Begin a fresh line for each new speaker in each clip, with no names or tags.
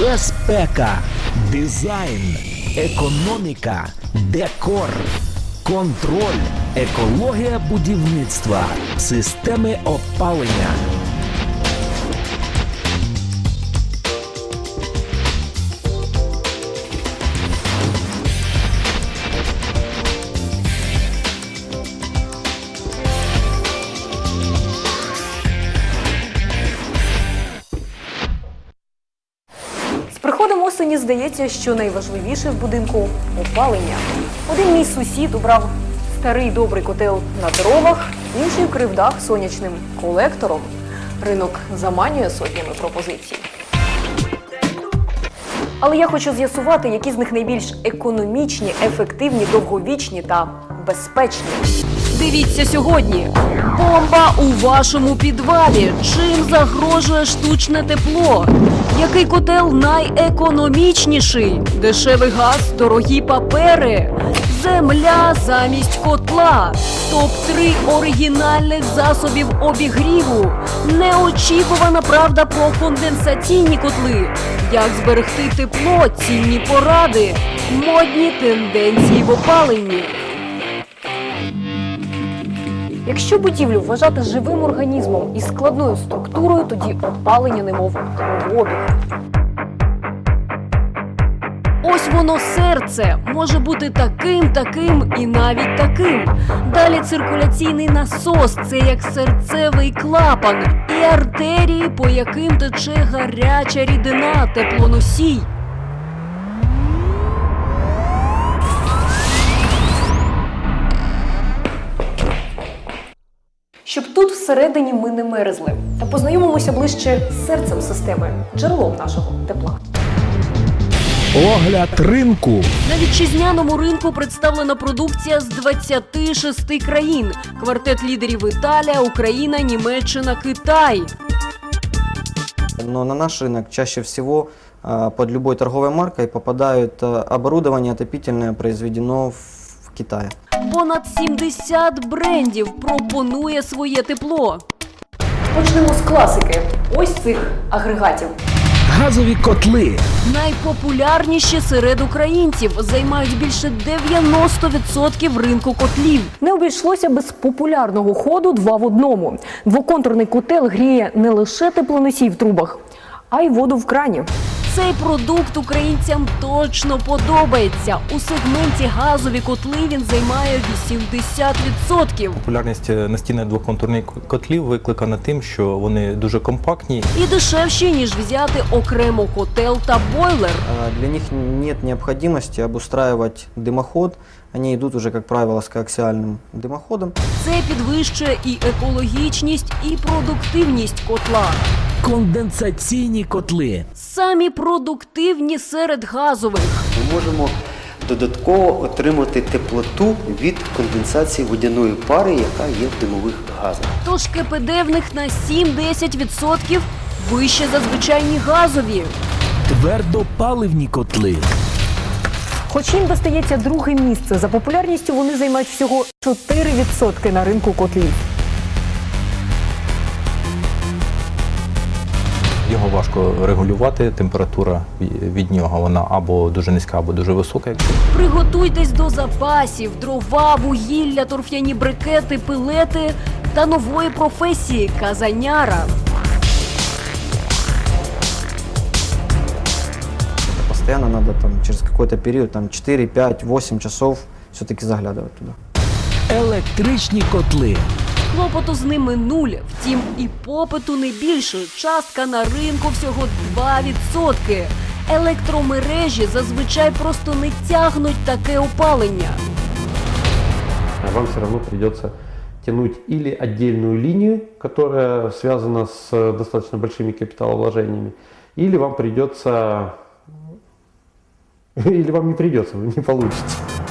безпека, дизайн, економіка, декор, контроль, екологія будівництва, системи опалення.
Здається, що найважливіше в будинку опалення. Один мій сусід обрав старий добрий котел на дровах, інший вкрив дах сонячним колектором. Ринок заманює сотнями пропозицій. Але я хочу з'ясувати, які з них найбільш економічні, ефективні, довговічні та безпечні. Дивіться сьогодні. Бомба у вашому підвалі. Чим загрожує штучне тепло? Який котел найекономічніший? Дешевий газ, дорогі папери. Земля замість котла. Топ-3 оригінальних засобів обігріву. Неочікувана правда про конденсаційні котли. Як зберегти тепло, цінні поради, модні тенденції в опаленні. Якщо будівлю вважати живим організмом із складною структурою, тоді опалення немов кровообіг. Ось воно серце може бути таким, таким і навіть таким. Далі циркуляційний насос це як серцевий клапан, і артерії, по яким тече гаряча рідина, теплоносій. Щоб тут всередині ми не мерзли та познайомимося ближче з серцем системи, джерелом нашого тепла.
Огляд ринку.
На вітчизняному ринку представлена продукція з 26 країн. Квартет лідерів Італія, Україна, Німеччина, Китай.
Но на наш рынок чаще всего а, под любой торговой маркой попадают а, оборудование отопительное, произведено в в Китае.
Понад 70 брендів пропонує своє тепло. Почнемо з класики. Ось цих агрегатів.
Газові котли.
Найпопулярніші серед українців займають більше 90% ринку котлів. Не обійшлося без популярного ходу два в одному. Двоконтурний котел гріє не лише теплоносій в трубах, а й воду в крані. Цей продукт українцям точно подобається. У сегменті газові котли він займає 80%.
Популярність е, настільних двоконтурних котлів викликана тим, що вони дуже компактні
І дешевші, ніж взяти окремо котел та бойлер.
Для них немає необхідності обустраювати дымоход. Они идут уже, как правило, с коаксиальным дымоходом.
Це підвищує і екологічність, і продуктивність котла.
Конденсаційні котли.
Самі продуктивні серед газових.
Ми можемо додатково отримати теплоту від конденсації водяної пари, яка є в димових газах.
Тож КПД в них на 7-10% вище за звичайні газові.
Твердопаливні котли.
Хоч їм достається друге місце. За популярністю вони займають всього 4% на ринку котлів.
його важко регулювати. Температура від нього вона або дуже низька, або дуже висока.
Приготуйтесь до запасів, дрова, вугілля, торф'яні брикети, пилети та нової професії казаняра.
Постоянно надо там через какой-то период, там 4, 5, 8 часов все-таки заглядывать туда.
Електричні котли.
Клопоту з ними нуль. Втім, і попиту не більше. Частка на ринку всього 2%. Електромережі зазвичай просто не тягнуть таке опалення.
а вам все равно придется тянуть или отдельную линию, которая связана с достаточно большими капиталовложениями, или вам придется, или вам не придется, не получите.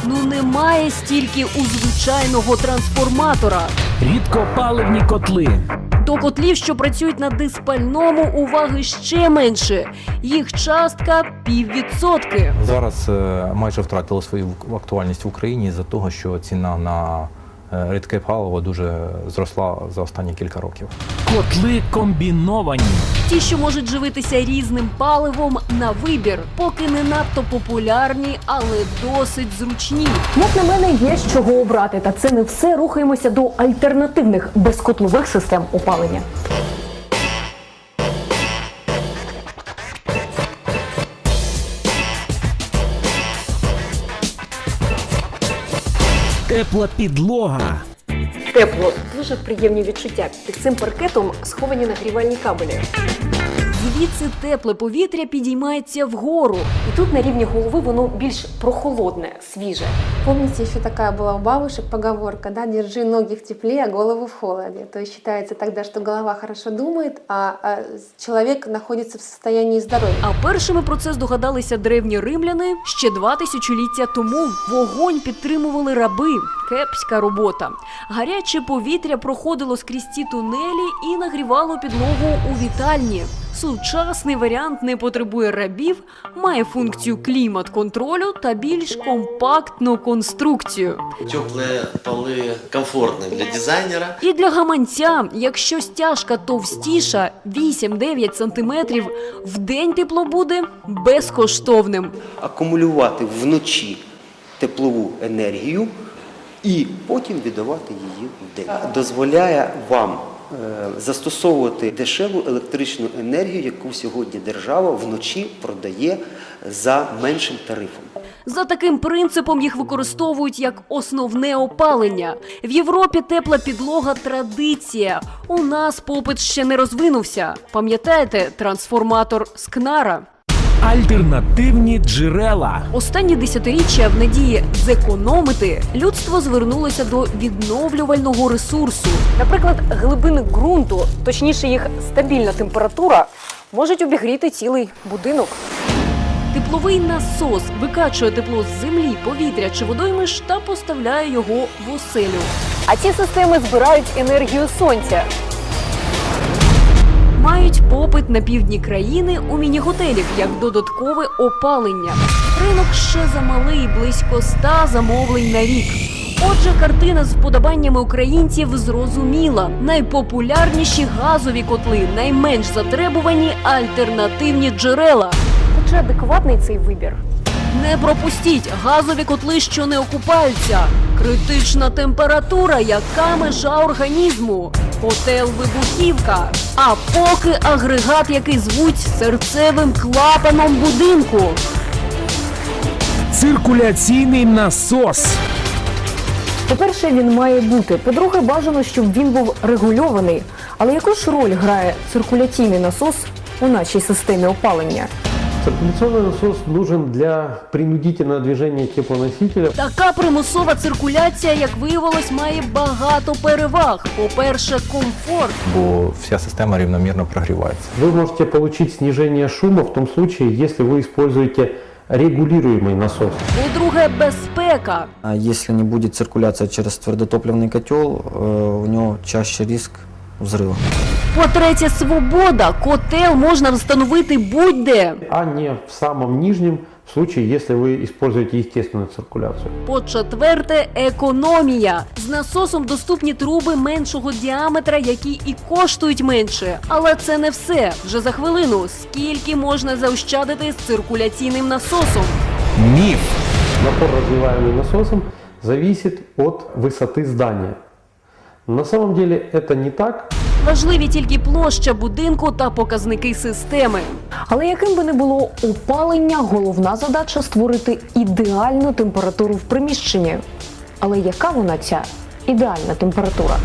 Ну немає стільки у звичайного трансформатора.
Рідкопаливні котли.
До котлів, що працюють на диспальному, уваги ще менше. Їх частка піввідсотки.
зараз е, майже втратило свою актуальність в Україні за того, що ціна на рідке паливо дуже зросла за останні кілька років.
Котли комбіновані.
Ті, що можуть живитися різним паливом на вибір, поки не надто популярні, але досить зручні. Як на мене, є з чого обрати, та це не все. Рухаємося до альтернативних безкотлових систем опалення.
Тепла підлога.
Тепло, дуже приємні відчуття. Під цим паркетом сховані нагрівальні кабелі. Звідси тепле повітря підіймається вгору, і тут на рівні голови воно більш прохолодне, свіже.
Помните, еще такая была у бабушек поговорка, да, держи ноги в тепле, а голову в холоде. То есть считается тогда, что голова хорошо думает, а, человек находится в состоянии здоровья.
А першими про це здогадалися древні римляни ще два тисячоліття тому. Вогонь підтримували раби. Кепська робота. Гаряче повітря проходило скрізь ці тунелі і нагрівало підлогу у вітальні. Сучасний варіант не потребує рабів, має функцію клімат-контролю та більш компактну конструкцію.
Теплые полы комфортны для дизайнера.
І для гаманця, якщо стяжка товстіша 8-9 см, в день тепло буде безкоштовним.
Акумулювати вночі теплову енергію і потім віддавати її вдень. Дозволяє вам е, застосовувати дешеву електричну енергію, яку сьогодні держава вночі продає за меншим тарифом.
За таким принципом їх використовують як основне опалення. В Європі тепла підлога традиція. У нас попит ще не розвинувся. Пам'ятаєте трансформатор Скнара?
Альтернативні джерела.
Останні десятиріччя в надії зекономити людство звернулося до відновлювального ресурсу. Наприклад, глибини ґрунту, точніше їх стабільна температура, можуть обігріти цілий будинок. Тепловий насос викачує тепло з землі, повітря чи водоймиш та поставляє його в оселю. А ці системи збирають енергію сонця. Мають попит на півдні країни у міні-готелів як додаткове опалення. Ринок ще замалий, близько 100 замовлень на рік. Отже, картина з вподобаннями українців зрозуміла. Найпопулярніші газові котли, найменш затребувані альтернативні джерела. Чи адекватний цей вибір? Не пропустіть газові котли, що не окупаються. Критична температура, яка межа організму. Котел вибухівка. А поки агрегат, який звуть серцевим клапаном будинку.
Циркуляційний насос.
По-перше, він має бути. По-друге, бажано, щоб він був регульований. Але яку ж роль грає циркуляційний насос у нашій системі опалення?
Циркуляционный насос нужен для принудительного движения теплоносителя.
Така примусова циркуляція, як виявилось, має багато переваг. По-перше, комфорт.
Бо вся система рівномірно прогрівається.
Вы можете получить снижение шума в том случае, если вы используете регулируемый насос.
По-друге, безпека.
А если не будет циркуляция через твердотопливный котел, э, у него чаще риск взрыва.
По-третє, свобода. Котел можна встановити будь-де.
а не в самом нижнем в случае, если вы используете естественную циркуляцию.
По-четверте, економія. З насосом доступні труби меншого діаметра, які і коштують менше. Але це не все. Вже за хвилину. Скільки можна заощадити з циркуляційним насосом?
Міф.
Напор, развиваемый насосом, зависит от высоты здания. На самом деле это не так.
Важливі тільки площа будинку та показники системи. Але яким би не було опалення, головна задача створити ідеальну температуру в приміщенні. Але яка вона ця ідеальна температура?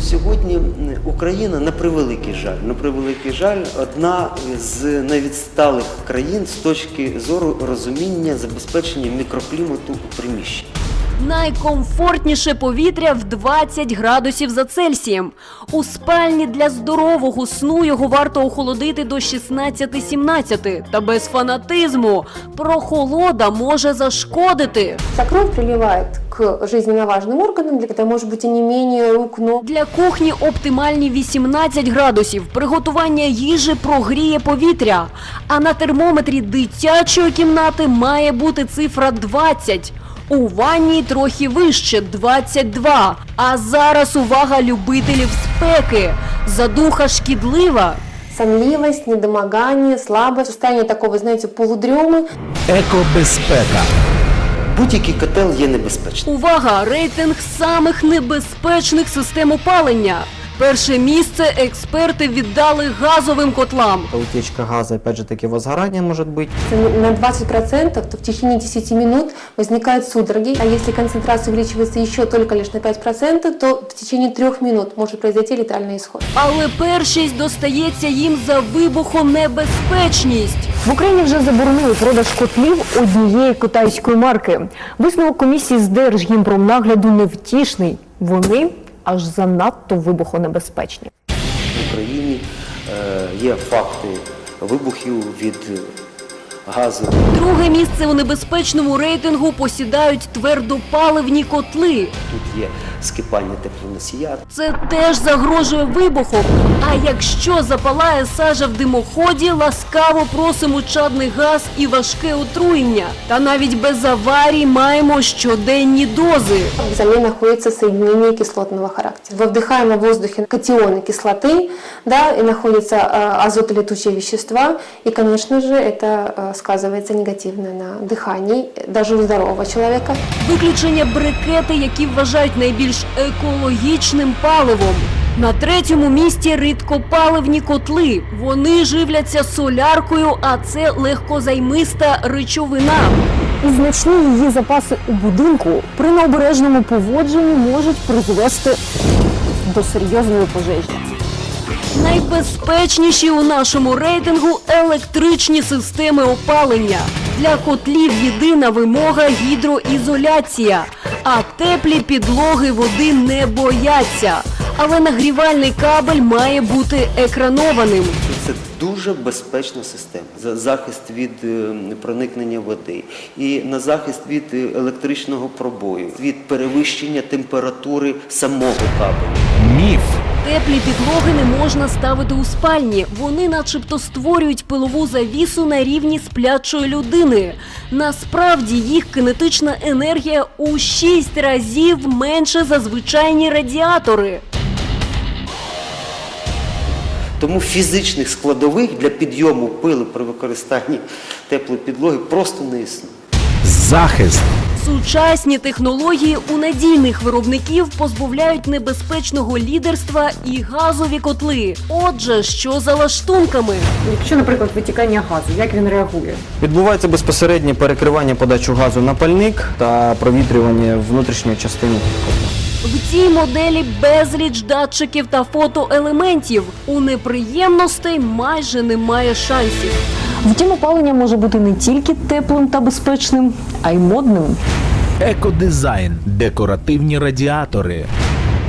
Сьогодні Україна на превеликий жаль, на превеликий жаль, одна з найвідсталих країн з точки зору розуміння забезпечення мікроклімату у приміщенні.
Найкомфортніше повітря в 20 градусів за Цельсієм. У спальні для здорового сну його варто охолодити до 16-17. Та без фанатизму прохолода може зашкодити.
Вся кровь приливает к жизненно важным органам, для это может быть и не менее рук, ног.
Для кухні оптимальні 18 градусів. Приготування їжі прогріє повітря. А на термометрі дитячої кімнати має бути цифра 20. У ванні трохи вище 22. А зараз увага любителів спеки. Задуха шкідлива.
Сонливость, недомогание, слабость, состояние такого, знаете, полудремы.
Екобезпека.
Будь-який котел є небезпечним.
Увага! Рейтинг самих небезпечних систем опалення. Перше місце експерти віддали газовим котлам.
Утечка газа, опять же таки, возгорание может быть.
На 20%, то в течение 10 минут возникают судороги. А если концентрация увеличивается еще только лишь на 5%, то в течение 3 минут может произойти летальный исход.
Але першість достається їм за вибухонебезпечність.
В Україні вже заборонили продаж котлів однієї китайської марки. Висновок комісії з Держгімпромнагляду невтішний. Вони аж занадто вибухонебезпечні.
В Україні е, є факти вибухів від газу.
Друге місце у небезпечному рейтингу посідають твердопаливні котли.
Тут є скипання теплоносія.
Це теж загрожує вибухом. А якщо запалає сажа в димоході, ласкаво просимо чадний газ і важке отруєння. Та навіть без аварій маємо щоденні дози.
В зале находится соединение кислотного характера. Во вдыхаемом воздухе катионы кислоты, да, и находятся э, азотолетучие вещества, и, конечно же, это э, сказывается негативно на дыхании, даже у здорового человека.
Виключення брикети, які вважають найбільш екологічним паливом. На третьому місці рідкопаливні котли. Вони живляться соляркою, а це легкозаймиста речовина.
І значні її запаси у будинку при необережному поводженні можуть призвести до серйозної пожежі.
Найбезпечніші у нашому рейтингу електричні системи опалення. Для котлів єдина вимога гідроізоляція, а теплі підлоги води не бояться. Але нагрівальний кабель має бути екранованим.
Це дуже безпечна система. За захист від е, проникнення води і на захист від е, електричного пробою, від перевищення температури самого кабелю.
Міф.
Теплі підлоги не можна ставити у спальні. Вони, начебто, створюють пилову завісу на рівні сплячої людини. Насправді їх кинетична енергія у 6 разів менше за звичайні радіатори.
Тому фізичних складових для підйому пили при використанні теплої підлоги просто не існує.
Захист.
Сучасні технології у надійних виробників позбавляють небезпечного лідерства і газові котли. Отже, що за лаштунками?
Якщо, наприклад, витікання газу, як він реагує?
Відбувається безпосереднє перекривання подачу газу на пальник та провітрювання внутрішньої частини.
В цій моделі безліч датчиків та фотоелементів. У неприємностей майже немає шансів.
Втім, опалення може бути не тільки теплим та безпечним, а й модним.
Екодизайн. Декоративні радіатори.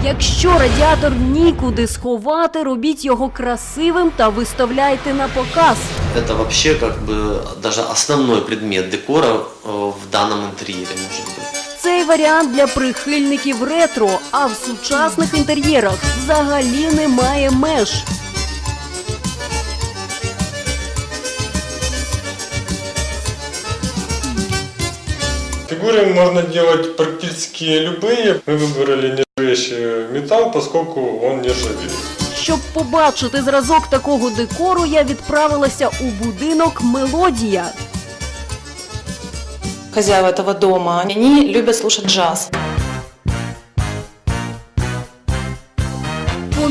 Якщо радіатор нікуди сховати, робіть його красивим та виставляйте на показ.
Это вообще как бы даже основной предмет декора э, в данном интерьере может быть.
Цей варіант для прихильників ретро, а в сучасних інтер'єрах взагалі немає меж.
Фигуры можно делать практически любые. Мы выбрали нержавеющий металл, поскольку он не ржавеет.
Щоб побачити зразок такого декору, я відправилася у будинок Мелодія.
хозяева этого дома, они любят слушать джаз.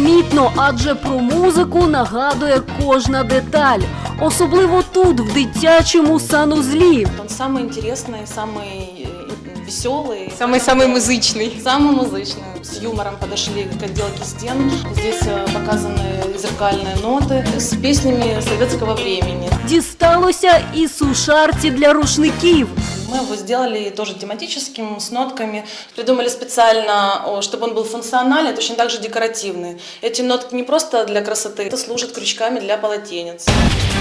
Помітно, адже про музику нагадує кожна деталь, особливо тут, в дитячому санузлі.
Он самый интересный, самый веселый. Самый-самый музычный. Самый музычный. С юмором подошли к отделке стен. Здесь э, показаны зеркальные ноты с песнями советского времени.
Дісталося і сушарці для рушників.
Мы его сделали тоже тематическим, с нотками. Придумали специально, о, чтобы он был функциональный, точно так же декоративный. Эти нотки не просто для красоты, это служат крючками для полотенец.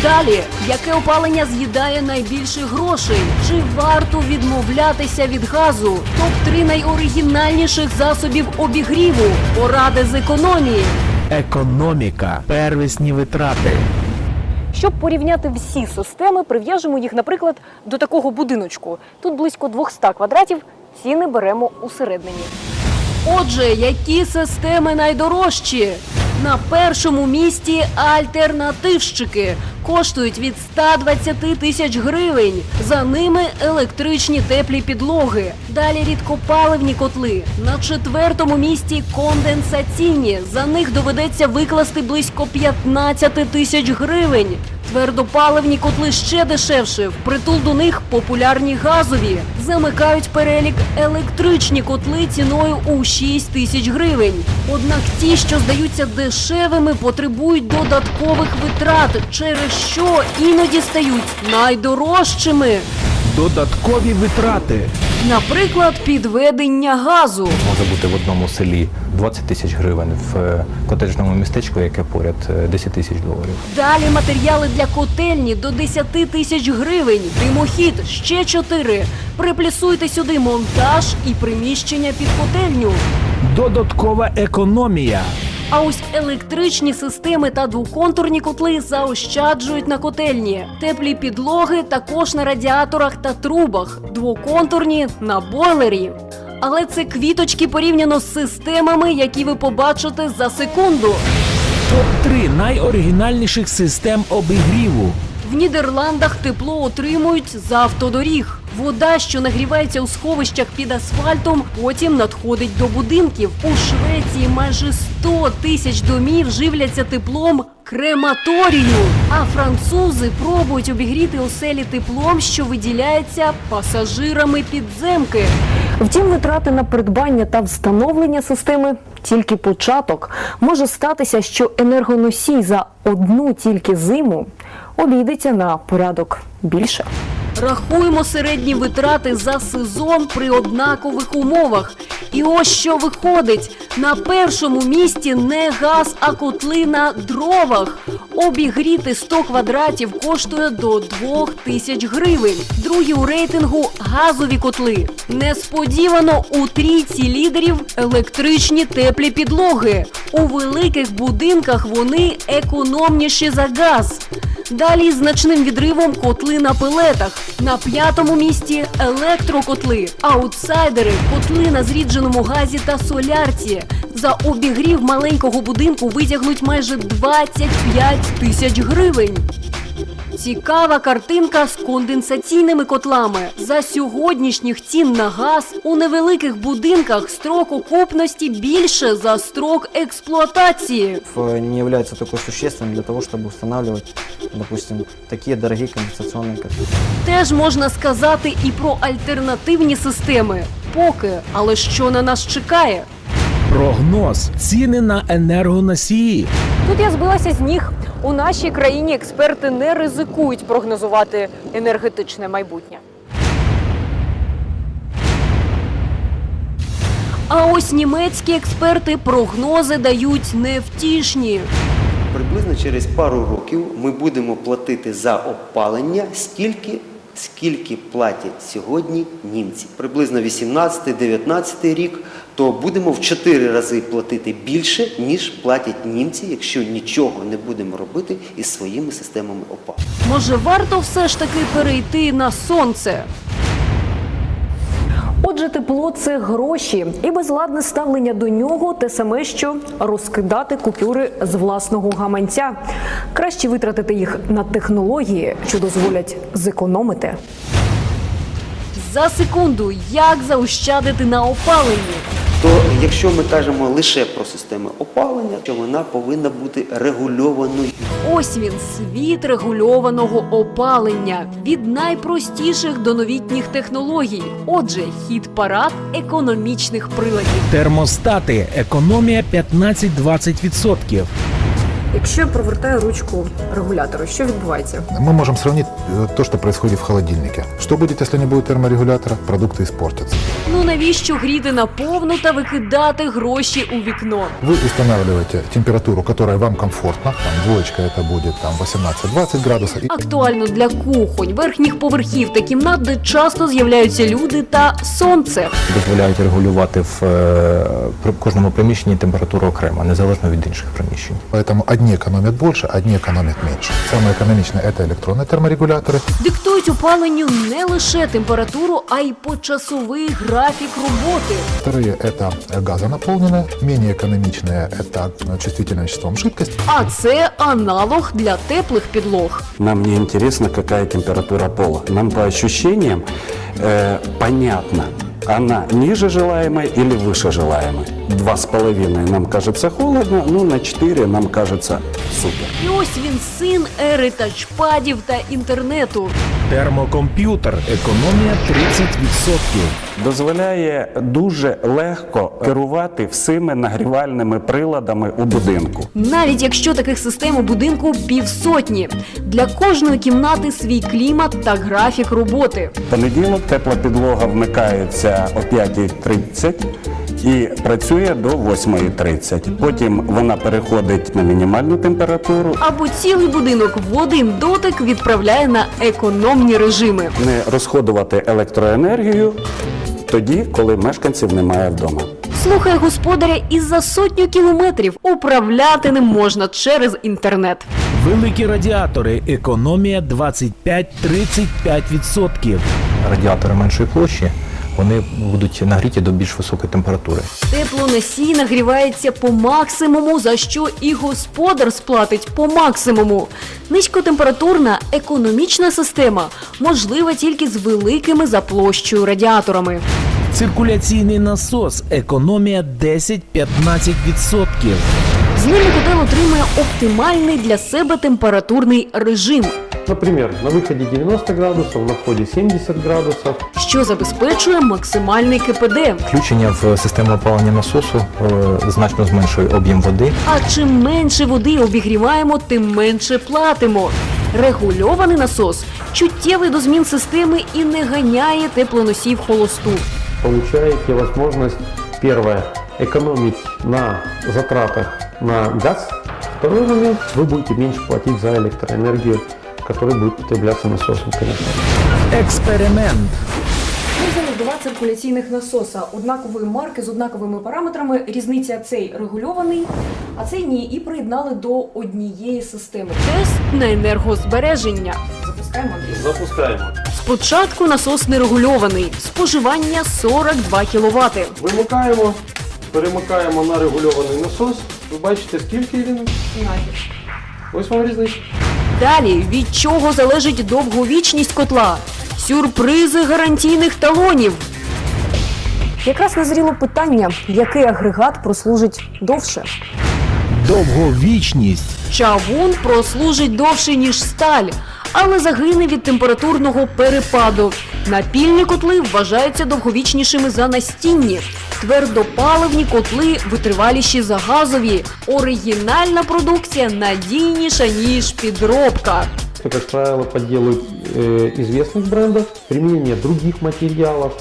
Далі, яке опалення з'їдає найбільше грошей? Чи варто відмовлятися від газу? Топ-3 найоригінальніших засобів обігріву. Поради з економії.
Економіка. Первісні витрати.
Щоб порівняти всі системи, прив'яжемо їх, наприклад, до такого будиночку. Тут близько 200 квадратів
Ціни беремо усередині. Отже, які системи найдорожчі? На першому місці альтернативщики коштують від 120 тисяч гривень. За ними електричні теплі підлоги. Далі рідкопаливні котли. На четвертому місці конденсаційні. За них доведеться викласти близько 15 тисяч гривень. Твердопаливні котли ще дешевше. Впритул до них популярні газові. Замикають перелік електричні котли ціною у 6 тисяч гривень. Однак ті, що здаються дешевими, потребують додаткових витрат, через що іноді стають найдорожчими.
Додаткові витрати.
Наприклад, підведення газу.
Може бути в одному селі 20 тисяч гривень, в е, котеджному містечку, яке поряд е, 10 тисяч доларів.
Далі матеріали для котельні до 10 тисяч гривень, димохід ще 4. Приплюсуйте сюди монтаж і приміщення під котельню.
Додаткова економія.
А ось електричні системи та двоконтурні котли заощаджують на котельні. Теплі підлоги також на радіаторах та трубах, двоконтурні на бойлері. Але це квіточки порівняно з системами, які ви побачите за секунду.
Топ-3 найоригінальніших систем обігріву.
В Нідерландах тепло отримують з автодоріг. Вода, що нагрівається у сховищах під асфальтом, потім надходить до будинків. У Швеції майже 100 тисяч домів живляться теплом крематорію. А французи пробують обігріти оселі теплом, що виділяється пасажирами підземки.
Втім, витрати на придбання та встановлення системи тільки початок. Може статися, що енергоносій за одну тільки зиму обійдеться на порядок більше.
Рахуємо середні витрати за сезон при однакових умовах. І ось що виходить: на першому місці не газ, а котли на дровах. Обігріти 100 квадратів коштує до 2 тисяч гривень. Другі у рейтингу газові котли. Несподівано у трійці лідерів електричні теплі підлоги. У великих будинках вони економніші за газ. Далі з значним відривом котли на пелетах. На п'ятому місці електрокотли, аутсайдери, котли на зрідженому газі та солярці. За обігрів маленького будинку витягнуть майже 25 тисяч гривень. Цікава картинка з конденсаційними котлами. За сьогоднішніх цін на газ у невеликих будинках строк окупності більше за строк експлуатації.
Э, Не является такой существенным для того, чтобы устанавливать, допустим, такие дорогие конденсационные котли.
Теж можна сказати і про альтернативні системи. Поки, але що на нас чекає?
Прогноз. Ціни на енергоносії.
Тут я збилася з ніг. У нашій країні експерти не ризикують прогнозувати енергетичне майбутнє. А ось німецькі експерти прогнози дають невтішні.
Приблизно через пару років ми будемо платити за опалення стільки, скільки платять сьогодні німці. Приблизно 18-19 рік, то будемо в 4 рази платити більше, ніж платять німці, якщо нічого не будемо робити із своїми системами опалення.
Може, варто все ж таки перейти на сонце?
Отже, тепло це гроші, і безладне ставлення до нього те саме, що розкидати купюри з власного гаманця. Краще витратити їх на технології, що дозволять зекономити.
За секунду, як заощадити на опаленні?
То якщо ми кажемо лише про системи опалення, то вона повинна бути регульованою.
Ось він світ регульованого опалення від найпростіших до новітніх технологій. Отже, хід парад економічних приладів.
Термостати. Економія 15-20%.
Якщо я провертаю ручку регулятора, що відбувається?
Мы можем сравнить э, то, что происходит в холодильнике. Что будет, если не будет терморегулятора? Продукты испортятся.
Ну навіщо гріти наповну та викидати гроші у вікно?
Вы устанавливаете температуру, которая вам комфортна. Там двоечка это будет там 18-20 градусов. И
Актуально для кухонь, верхніх поверхів та кімнат, де часто з'являються люди та сонце.
Дозволяють регулювати в е, при кожному приміщенні температуру окремо, незалежно від інших приміщень.
Поэтому одни экономят больше, одни экономят меньше. Самое экономичное это электронный терморегулятор. аккумуляторы.
Диктують опаленню не лише температуру, а й почасовий графік роботи.
Вторые – это газонаполненные, менее экономичные – это чувствительным веществом жидкость.
А це аналог для теплих підлог.
Нам не интересно, какая температура пола. Нам по ощущениям э, понятно, она ниже желаемой или выше желаемой. Два с половиной нам кажется холодно, ну на 4 нам кажется супер.
І ось він син ери тачпадів та інтернету.
Термокомп'ютер. Економія 30%.
Дозволяє дуже легко керувати всіми нагрівальними приладами у будинку.
Навіть якщо таких систем у будинку півсотні. Для кожної кімнати свій клімат та графік роботи.
Понеділок тепла підлога вмикається о 5.30 і працює до 8.30. Потім вона переходить на мінімальну температуру.
Або цілий будинок в один дотик відправляє на економні режими.
Не розходувати електроенергію тоді, коли мешканців немає вдома.
Слухає господаря і за сотню кілометрів управляти ним можна через інтернет.
Великі радіатори. Економія 25-35%.
Радіатори меншої площі вони будуть нагріті до більш високої температури.
Теплоносій нагрівається по максимуму, за що і господар сплатить по максимуму. Низькотемпературна економічна система можлива тільки з великими за площею радіаторами.
Циркуляційний насос. Економія 10-15%.
З ними котел отримує оптимальний для себе температурний режим,
Например, на выходе 90 градусов, на входе 70 градусов.
що забезпечує максимальний КПД.
Включення в систему опалення насосу е, значно зменшує об'єм води.
А чим менше води обігріваємо, тим менше платимо. Регульований насос чуттєвий до змін системи і не ганяє теплоносій в холосту.
Получаете возможность, первое, экономить на затратах на газ. Второй момент, вы будете меньше платить за электроэнергию, которая будет потребляться насосом, конечно.
Експеримент.
Ми два циркуляційних насоса однакової марки з однаковими параметрами. Різниця цей регульований, а цей ні, і приєднали до однієї системи.
Тест на енергозбереження.
Запускаємо
Запускаємо.
Спочатку насос нерегульований, споживання 42 кВт.
Вимикаємо, перемикаємо на регульований насос. Ви бачите, скільки він? Ось вам різниця.
Далі від чого залежить довговічність котла? Сюрпризи гарантійних талонів.
Якраз назріло питання, який агрегат прослужить довше.
Довговічність.
Чавун прослужить довше, ніж сталь, але загине від температурного перепаду. Напільні котли вважаються довговічнішими за настінні. Твердопаливні котли витриваліші за газові. Оригінальна продукція надійніша, ніж підробка.
Это, как правило, подделают э, известных брендов, применение других материалов,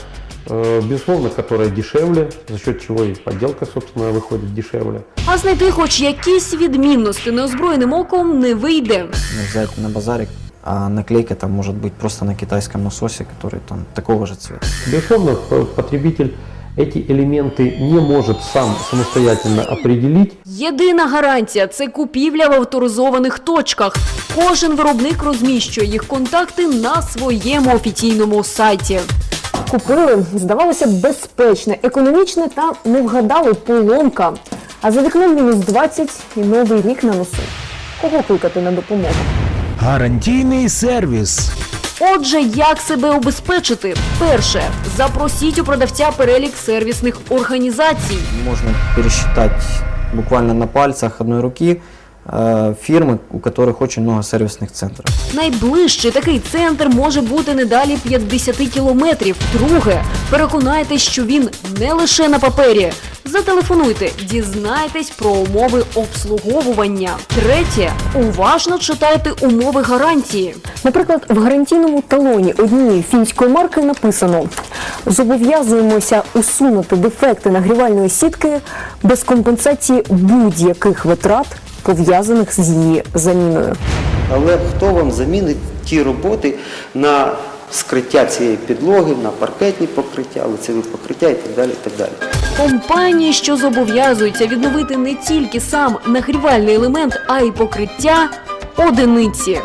э, безусловно, которые дешевле, за счет чего и подделка, собственно, выходит дешевле.
А знайти хоч якісь відмінності неозброєним оком не вийде.
Взять на базаре, а наклейка там может быть просто на китайском насосе, который там такого же цвета.
Безусловно, п- потребитель эти элементы не может сам самостоятельно определить.
Єдина гарантія це купівля в авторизованих точках. Кожен виробник розміщує їх контакти на своєму офіційному сайті.
Купили, здавалося, безпечне, економічне та не вгадали поломка. А за вікном мінус 20 і новий рік на носу. Кого кликати на допомогу?
Гарантійний сервіс.
Отже, як себе обезпечити? Перше, запросіть у продавця перелік сервісних організацій.
Можно пересчитать буквально на пальцах одной руки э, фирмы, у которых очень много сервисных центров.
Найближчий такий центр може бути не далі 50 кілометрів. Друге, переконайтесь, що він не лише на папері. Зателефонуйте, дізнайтесь про умови обслуговування. Третє, уважно читайте умови гарантії.
Наприклад, в гарантійному талоні однієї фінської марки написано: зобов'язуємося усунути дефекти нагрівальної сітки без компенсації будь-яких витрат, пов'язаних з її заміною.
Але хто вам замінить ті роботи на скриття цієї підлоги, на паркетні покриття, лицеві покриття і так далі. І так далі.
Компанії, що зобов'язуються відновити не тільки сам нагрівальний елемент, а й покриття одиниці.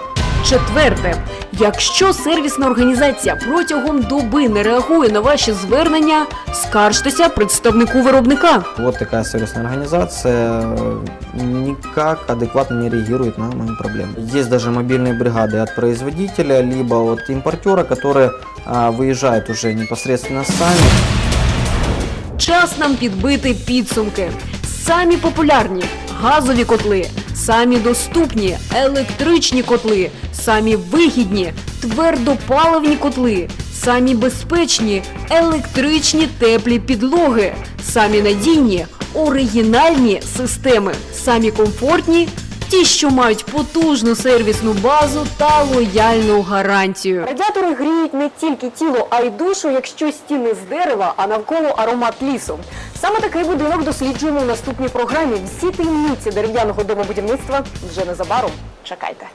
Четверте, Якщо сервісна організація протягом доби не реагує на ваші звернення, скаржтеся представнику виробника.
Вот такая сервисная организация э, никак адекватно не реагирует на мои проблемы. Есть даже мобильные бригады от производителя, либо от импортера, которые а, выезжают уже непосредственно сами.
Час нам підбити підсумки. Самі популярні газові котли, самі доступні електричні котли, самі вигідні твердопаливні котли, самі безпечні електричні теплі підлоги, самі надійні оригінальні системи, самі комфортні ті, що мають потужну сервісну базу та лояльну гарантію.
Радіатори гріють не тільки тіло, а й душу, якщо стіни з дерева, а навколо аромат лісу. Саме такий будинок досліджуємо в наступній програмі. Всі таємниці дерев'яного домобудівництва вже незабаром. Чекайте.